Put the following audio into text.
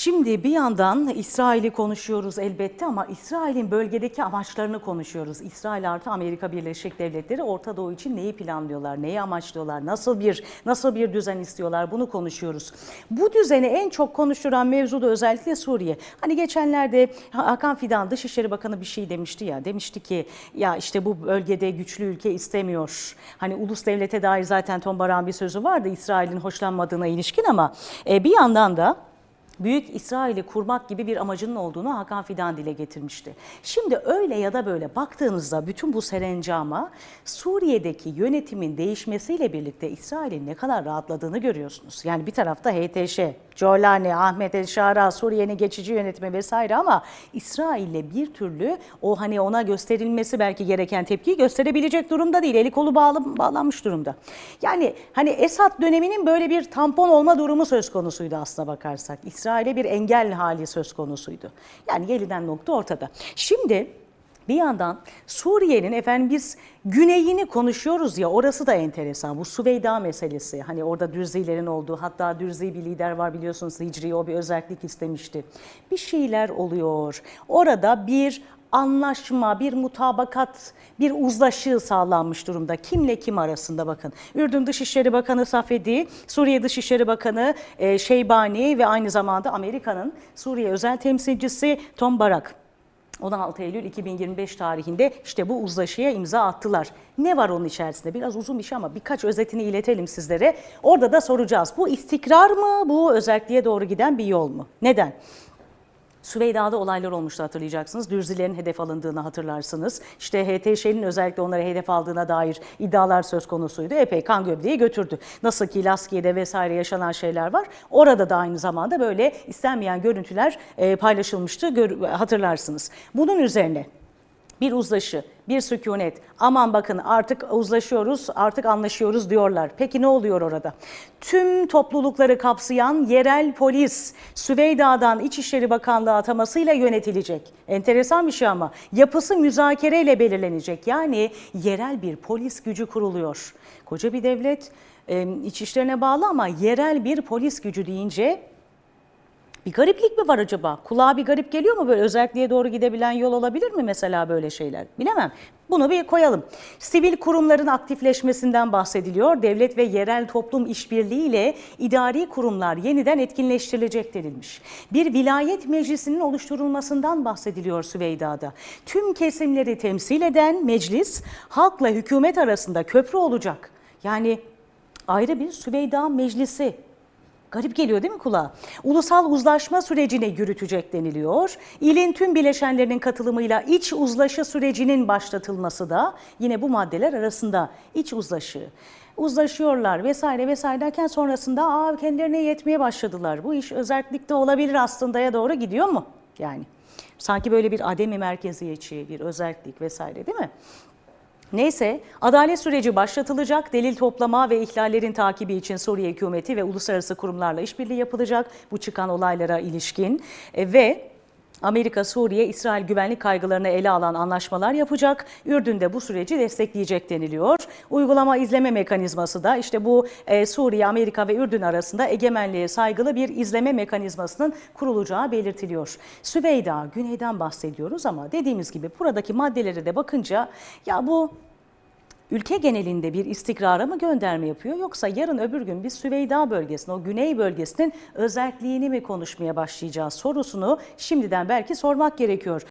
Şimdi bir yandan İsrail'i konuşuyoruz elbette ama İsrail'in bölgedeki amaçlarını konuşuyoruz. İsrail artı Amerika Birleşik Devletleri Orta Doğu için neyi planlıyorlar, neyi amaçlıyorlar, nasıl bir nasıl bir düzen istiyorlar bunu konuşuyoruz. Bu düzeni en çok konuşturan mevzu da özellikle Suriye. Hani geçenlerde Hakan Fidan Dışişleri Bakanı bir şey demişti ya, demişti ki ya işte bu bölgede güçlü ülke istemiyor. Hani ulus devlete dair zaten Tom Barak'ın bir sözü vardı İsrail'in hoşlanmadığına ilişkin ama e, bir yandan da Büyük İsrail'i kurmak gibi bir amacının olduğunu Hakan Fidan dile getirmişti. Şimdi öyle ya da böyle baktığınızda bütün bu serencama Suriye'deki yönetimin değişmesiyle birlikte İsrail'in ne kadar rahatladığını görüyorsunuz. Yani bir tarafta HTŞ, Colani, Ahmet El Şara, Suriye'nin geçici yönetimi vesaire ama İsrail'le bir türlü o hani ona gösterilmesi belki gereken tepkiyi gösterebilecek durumda değil. Eli kolu bağlı, bağlanmış durumda. Yani hani Esad döneminin böyle bir tampon olma durumu söz konusuydu aslına bakarsak. İsrail'e bir engel hali söz konusuydu. Yani gelinen nokta ortada. Şimdi bir yandan Suriye'nin efendim biz güneyini konuşuyoruz ya orası da enteresan. Bu Süveyda meselesi. Hani orada Dürzilerin olduğu hatta Dürzi bir lider var biliyorsunuz Hicri o bir özellik istemişti. Bir şeyler oluyor. Orada bir anlaşma, bir mutabakat, bir uzlaşı sağlanmış durumda. Kimle kim arasında bakın. Ürdün Dışişleri Bakanı Safedi, Suriye Dışişleri Bakanı e, Şeybani ve aynı zamanda Amerika'nın Suriye özel temsilcisi Tom Barak. 16 Eylül 2025 tarihinde işte bu uzlaşıya imza attılar. Ne var onun içerisinde? Biraz uzun bir şey ama birkaç özetini iletelim sizlere. Orada da soracağız. Bu istikrar mı? Bu özelliğe doğru giden bir yol mu? Neden? Süveyda'da olaylar olmuştu hatırlayacaksınız. Dürzilerin hedef alındığını hatırlarsınız. İşte HTŞ'nin özellikle onları hedef aldığına dair iddialar söz konusuydu. Epey kan gövdeyi götürdü. Nasıl ki Laskiye'de vesaire yaşanan şeyler var. Orada da aynı zamanda böyle istenmeyen görüntüler e, paylaşılmıştı hatırlarsınız. Bunun üzerine bir uzlaşı, bir sükunet. Aman bakın artık uzlaşıyoruz, artık anlaşıyoruz diyorlar. Peki ne oluyor orada? Tüm toplulukları kapsayan yerel polis Süveyda'dan İçişleri Bakanlığı atamasıyla yönetilecek. Enteresan bir şey ama yapısı müzakereyle belirlenecek. Yani yerel bir polis gücü kuruluyor. Koca bir devlet iç işlerine bağlı ama yerel bir polis gücü deyince bir gariplik mi var acaba? Kulağa bir garip geliyor mu böyle özelliğe doğru gidebilen yol olabilir mi mesela böyle şeyler? Bilemem. Bunu bir koyalım. Sivil kurumların aktifleşmesinden bahsediliyor. Devlet ve yerel toplum işbirliğiyle idari kurumlar yeniden etkinleştirilecek denilmiş. Bir vilayet meclisinin oluşturulmasından bahsediliyor Süveyda'da. Tüm kesimleri temsil eden meclis halkla hükümet arasında köprü olacak. Yani ayrı bir Süveyda meclisi Garip geliyor değil mi kulağa? Ulusal uzlaşma sürecine yürütecek deniliyor. İlin tüm bileşenlerinin katılımıyla iç uzlaşı sürecinin başlatılması da yine bu maddeler arasında iç uzlaşı. Uzlaşıyorlar vesaire vesaire derken sonrasında Aa, kendilerine yetmeye başladılar. Bu iş özellikle olabilir aslında'ya doğru gidiyor mu? Yani sanki böyle bir ademi merkeziyetçi, bir özellik vesaire değil mi? Neyse adalet süreci başlatılacak, delil toplama ve ihlallerin takibi için Suriye hükümeti ve uluslararası kurumlarla işbirliği yapılacak. Bu çıkan olaylara ilişkin. E, ve Amerika, Suriye, İsrail güvenlik kaygılarını ele alan anlaşmalar yapacak. Ürdün de bu süreci destekleyecek deniliyor. Uygulama izleme mekanizması da işte bu e, Suriye, Amerika ve Ürdün arasında egemenliğe saygılı bir izleme mekanizmasının kurulacağı belirtiliyor. Süveyda, güneyden bahsediyoruz ama dediğimiz gibi buradaki maddelere de bakınca ya bu ülke genelinde bir istikrara mı gönderme yapıyor yoksa yarın öbür gün biz Süveyda bölgesinin, o güney bölgesinin özelliğini mi konuşmaya başlayacağız sorusunu şimdiden belki sormak gerekiyor.